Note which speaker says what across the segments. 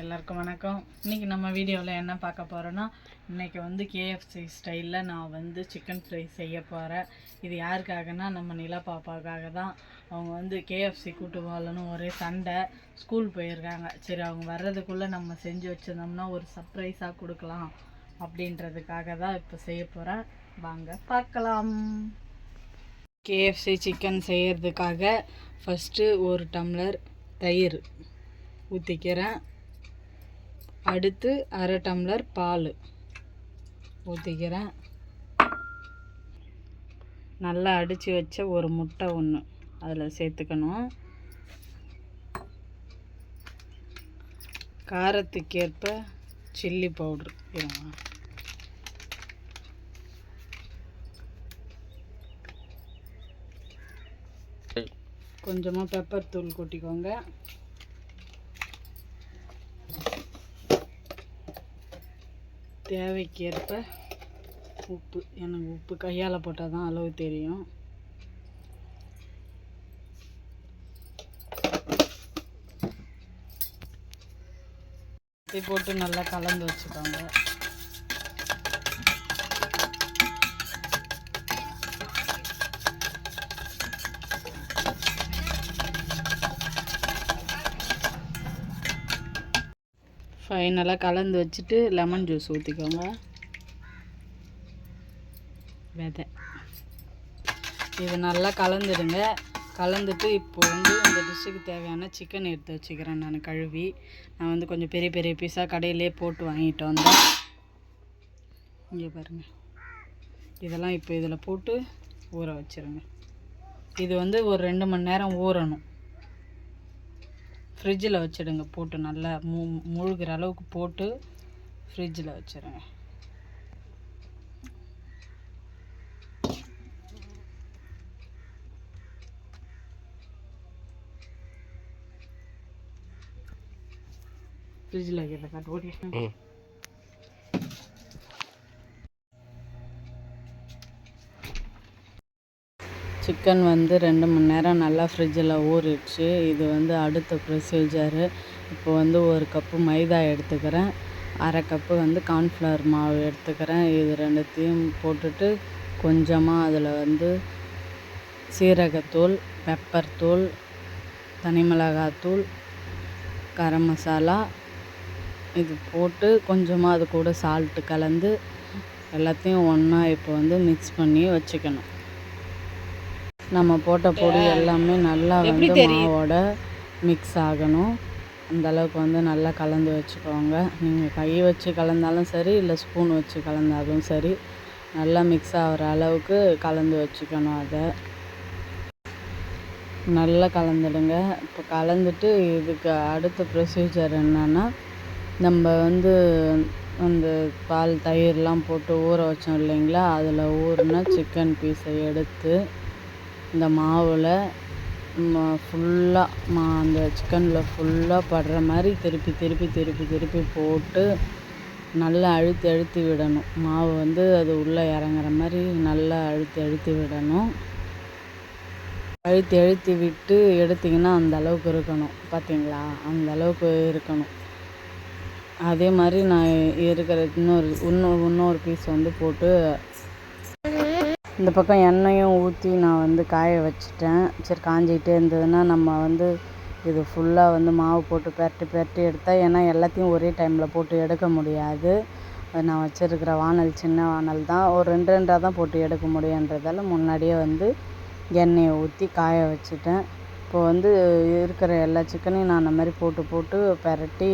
Speaker 1: எல்லாருக்கும் வணக்கம். இன்றைக்கி நம்ம வீடியோவில் என்ன பார்க்க போகிறோன்னா இன்றைக்கி வந்து கேஎஃப்சி ஸ்டைலில் நான் வந்து சிக்கன் ஃப்ரை செய்ய போகிறேன் இது யாருக்காகனா நம்ம நிலா பாப்பாவுக்காக தான். அவங்க வந்து கேஎஃப்சி கூட்டு போகலன்னு ஒரே சண்டை. ஸ்கூல் போயிருக்காங்க. சரி அவங்க வர்றதுக்குள்ளே நம்ம செஞ்சு வச்சுருந்தோம்னா ஒரு சர்ப்ரைஸாக கொடுக்கலாம் அப்படின்றதுக்காக தான் இப்போ செய்ய போகிறேன் வாங்க பார்க்கலாம். கேஎஃப்சி சிக்கன் செய்கிறதுக்காக ஃபஸ்ட்டு ஒரு டம்ளர் தயிர் ஊற்றிக்கிறேன் அடுத்து அரை டம்ளர் பால் ஊற்றிக்கிறேன் நல்லா அடித்து வச்ச ஒரு முட்டை ஒன்று அதில் சேர்த்துக்கணும். காரத்துக்கேற்ப சில்லி பவுட்ரு இருங்க. கொஞ்சமாக பெப்பர் தூள் கொட்டிக்கோங்க. தேவைக்கேற்ப உப்பு. எனக்கு உப்பு கையால் போட்டால் தான் அளவு தெரியும். இதை போட்டு நல்லா கலந்து வச்சுக்கோங்க. நல்லா கலந்து வச்சுட்டு லெமன் ஜூஸ் ஊற்றிக்கோங்க விதை. இது நல்லா கலந்துடுங்க. கலந்துட்டு இப்போ வந்து இந்த டிஷ்ஷுக்கு தேவையான சிக்கன் எடுத்து வச்சுக்கிறேன் நான் கழுவி. நான் வந்து கொஞ்சம் பெரிய பெரிய பீஸாக கடையிலே போட்டு வாங்கிட்டு வந்தேன். இங்கே பாருங்கள் இதெல்லாம் இப்போ இதில் போட்டு ஊற வச்சுருங்க. இது வந்து ஒரு ரெண்டு மணி நேரம் ஊறணும். ஃப்ரிட்ஜில் வச்சிடுங்க போட்டு நல்லா மூ முழுகிற அளவுக்கு போட்டு ஃப்ரிட்ஜில் வச்சிடுங்க ஃப்ரிட்ஜில் வைக்கிறத காட்டு ஓடி சிக்கன் வந்து ரெண்டு மணி நேரம் நல்லா ஃப்ரிட்ஜில் ஊறிடுச்சு. இது வந்து அடுத்த ப்ரொசீஜரு இப்போ வந்து ஒரு கப்பு மைதா எடுத்துக்கிறேன். அரை கப்பு வந்து கார்ன்ஃப்ளவர் மாவு எடுத்துக்கிறேன். இது ரெண்டுத்தையும் போட்டுட்டு கொஞ்சமாக அதில் வந்து சீரகத்தூள் பெப்பர் தூள் தனி மிளகாத்தூள் கரம் மசாலா இது போட்டு கொஞ்சமாக அது கூட சால்ட்டு கலந்து எல்லாத்தையும் ஒன்றா இப்போ வந்து மிக்ஸ் பண்ணி வச்சுக்கணும். நம்ம போட்ட பொடி எல்லாமே நல்லா வந்து மாவோட மிக்ஸ் ஆகணும். அந்த அளவுக்கு வந்து நல்லா கலந்து வச்சுக்கோங்க. நீங்கள் கை வச்சு கலந்தாலும் சரி இல்லை ஸ்பூன் வச்சு கலந்தாலும் சரி நல்லா மிக்ஸ் ஆகிற அளவுக்கு கலந்து வச்சுக்கணும் அதை. நல்லா கலந்துடுங்க. இப்போ கலந்துட்டு இதுக்கு அடுத்த ப்ரொசீஜர் என்னன்னா நம்ம வந்து அந்த பால் தயிர்லாம் போட்டு ஊற வச்சோம் இல்லைங்களா? அதில் ஊறின சிக்கன் பீஸை எடுத்து இந்த மாவில் ஃபுல்லாக மா அந்த சிக்கனில் ஃபுல்லாக படுற மாதிரி திருப்பி திருப்பி திருப்பி திருப்பி போட்டு நல்லா அழுத்தி அழுத்தி விடணும். மாவு வந்து அது உள்ளே இறங்குற மாதிரி நல்லா அழுத்தி அழுத்தி விடணும். அழுத்தி அழுத்தி விட்டு எடுத்திங்கன்னா அந்த அளவுக்கு இருக்கணும். பார்த்தீங்களா அந்த அளவுக்கு இருக்கணும். அதே மாதிரி நான் இருக்கிற இன்னொரு இன்னொரு இன்னொரு பீஸ் வந்து போட்டு இந்த பக்கம் எண்ணெயும் ஊற்றி நான் வந்து காய வச்சுட்டேன். சரி காஞ்சிக்கிட்டே இருந்ததுன்னா நம்ம வந்து இது ஃபுல்லாக வந்து மாவு போட்டு பெரட்டி பெரட்டி எடுத்தால் ஏன்னா எல்லாத்தையும் ஒரே டைமில் போட்டு எடுக்க முடியாது. அது நான் வச்சுருக்கிற வானல் சின்ன வானல் தான். ஒரு ரெண்டு ரெண்டாக தான் போட்டு எடுக்க முடியுன்றதால முன்னாடியே வந்து எண்ணெயை ஊற்றி காய வச்சுட்டேன். இப்போ வந்து இருக்கிற எல்லா சிக்கனையும் நான் அந்த மாதிரி போட்டு போட்டு பெரட்டி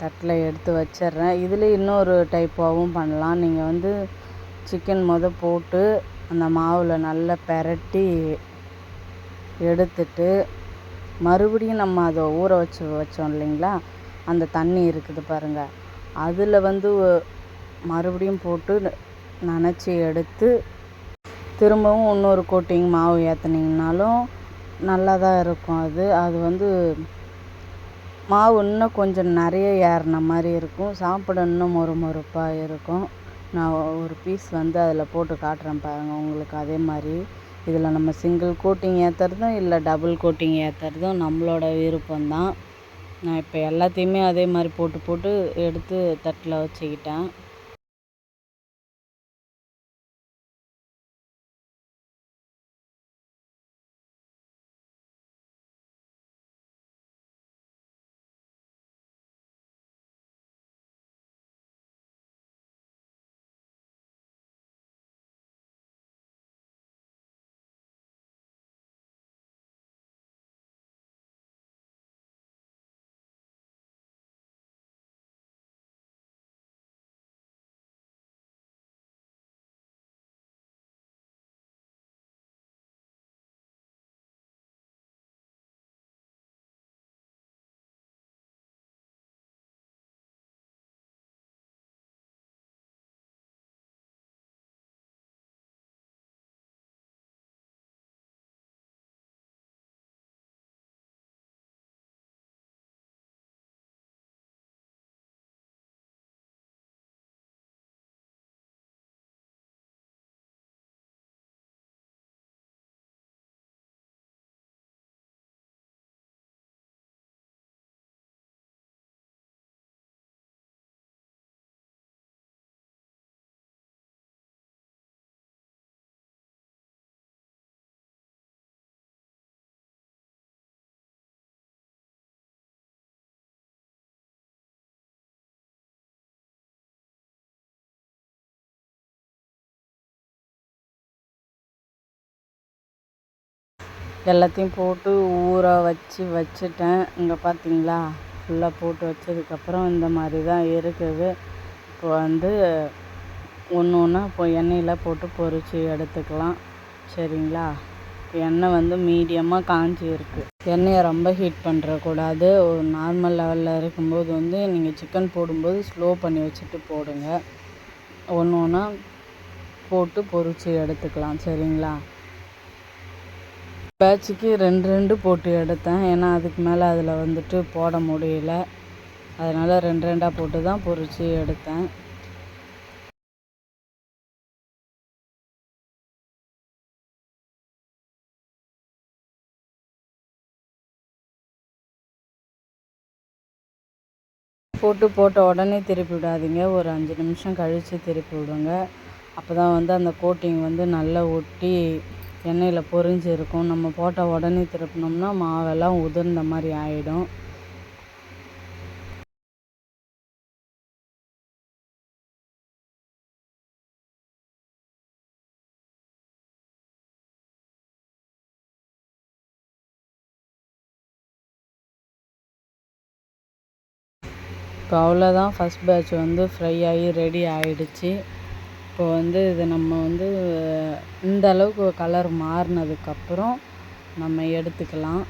Speaker 1: தட்டில் எடுத்து வச்சிடுறேன். இதில் இன்னொரு டைப்பாகவும் பண்ணலாம். நீங்கள் வந்து சிக்கன் மொதல் போட்டு அந்த மாவில் நல்லா பெரட்டி எடுத்துட்டு மறுபடியும் நம்ம அதை ஊற வச்சு வச்சோம் இல்லைங்களா? அந்த தண்ணி இருக்குது பாருங்கள் அதில் வந்து மறுபடியும் போட்டு நனைச்சி எடுத்து திரும்பவும் இன்னொரு கோட்டிங் மாவு ஏற்றுனீங்கனாலும் நல்லா தான் இருக்கும் அது. அது வந்து மாவு இன்னும் கொஞ்சம் நிறைய ஏறின மாதிரி இருக்கும். சாப்பிட இன்னும் மொறு மொறுப்பாக இருக்கும். நான் ஒரு பீஸ் வந்து அதில் போட்டு காட்டுறேன் பாருங்கள் உங்களுக்கு அதே மாதிரி. இதில் நம்ம சிங்கிள் கோட்டிங் ஏற்றுறதும் இல்லை டபுள் கோட்டிங் ஏற்றுறதும் நம்மளோட விருப்பம்தான். நான் இப்போ எல்லாத்தையுமே அதே மாதிரி போட்டு போட்டு எடுத்து தட்டில் வச்சுக்கிட்டேன். எல்லாத்தையும் போட்டு ஊற வச்சு வச்சுட்டேன். இங்கே பார்த்தீங்களா ஃபுல்லாக போட்டு வச்சதுக்கப்புறம் இந்த மாதிரி தான் இருக்குது. இப்போ வந்து ஒன்று ஒன்றா இப்போ எண்ணெயில் போட்டு பொரித்து எடுத்துக்கலாம். சரிங்களா? எண்ணெய் வந்து மீடியமாக காஞ்சி இருக்குது எண்ணெயை ரொம்ப ஹீட் பண்ணுறக்கூடாது ஒரு நார்மல் லெவலில் இருக்கும்போது வந்து நீங்கள் சிக்கன் போடும்போது ஸ்லோ பண்ணி வச்சுட்டு போடுங்க. ஒன்று ஒன்றா போட்டு பொறிச்சு எடுத்துக்கலாம். சரிங்களா? பேட்சுக்கு ரெண்டு ரெண்டு போட்டு எடுத்தேன். ஏன்னா அதுக்கு மேலே அதில் வந்துட்டு போட முடியல. அதனால் ரெண்டு ரெண்டாக போட்டு தான் பொறிச்சு எடுத்தேன். போட்டு போட்ட உடனே திருப்பி விடாதீங்க. ஒரு அஞ்சு நிமிஷம் கழித்து திருப்பி விடுங்க. அப்போ தான் வந்து அந்த கோட்டிங் வந்து நல்லா ஒட்டி எண்ணெயில் பொரிஞ்சு இருக்கும். நம்ம போட்ட உடனே திருப்பினோம்னா மாவெல்லாம் உதிர்ந்த மாதிரி ஆகிடும் இப்போ அவ்வளோதான். ஃபஸ்ட் பேட்ச் வந்து ஃப்ரை ஆகி ரெடி ஆகிடுச்சி இப்போ வந்து இது நம்ம வந்து இந்த அளவுக்கு கலர் மாறினதுக்கப்புறம் நம்ம எடுத்துக்கலாம்.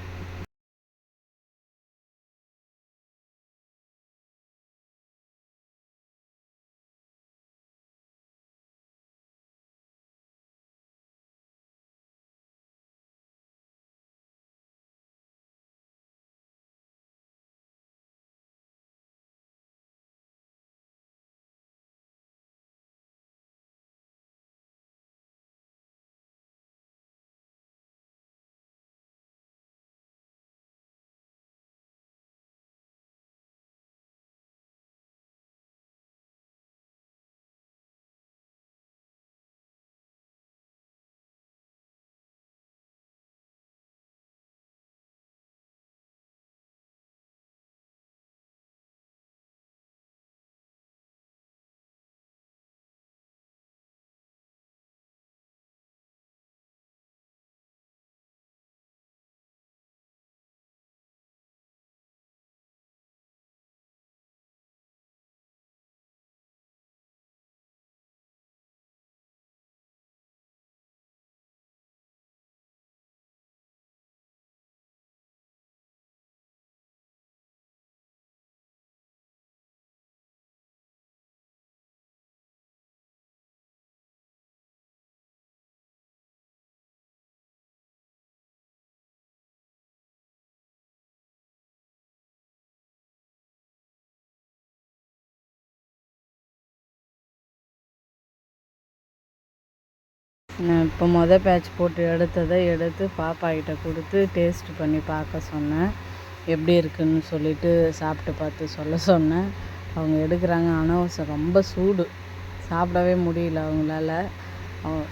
Speaker 1: இப்போ மொதல் பேட்ச் போட்டு எடுத்ததை எடுத்து பாப்பாக்கிட்ட கொடுத்து டேஸ்ட் பண்ணி பார்க்க சொன்னேன். எப்படி இருக்குன்னு சொல்லிட்டு சாப்பிட்டு பார்த்து சொல்ல சொன்னேன். அவங்க எடுக்கிறாங்க. ஆனால் ரொம்ப சூடு. சாப்பிடவே முடியல அவங்களால.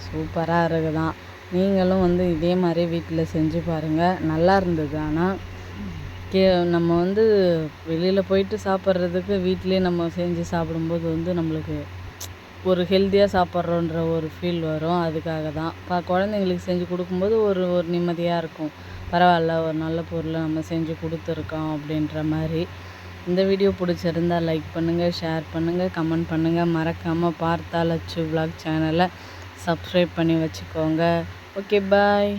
Speaker 1: சூப்பராக இருக்குதான். நீங்களும் வந்து இதே மாதிரி வீட்டில் செஞ்சு பாருங்கள் நல்லா இருந்தது. ஆனால் கே நம்ம வந்து வெளியில் போயிட்டு சாப்பிட்றதுக்கு வீட்டிலே நம்ம செஞ்சு சாப்பிடும்போது வந்து நம்மளுக்கு ஒரு ஹெல்த்தியாக சாப்பிட்றோன்ற ஒரு ஃபீல் வரும். அதுக்காக தான். இப்போ குழந்தைங்களுக்கு செஞ்சு கொடுக்கும்போது ஒரு ஒரு நிம்மதியாக இருக்கும். பரவாயில்ல ஒரு நல்ல பொருளை நம்ம செஞ்சு கொடுத்துருக்கோம் அப்படின்ற மாதிரி. இந்த வீடியோ பிடிச்சிருந்தா லைக் பண்ணுங்கள் ஷேர் பண்ணுங்கள் கமெண்ட் பண்ணுங்கள் மறக்காமல் பார்த்தா லட்சு விலாக் சேனலை சப்ஸ்கிரைப் பண்ணி வச்சுக்கோங்க. Okay bye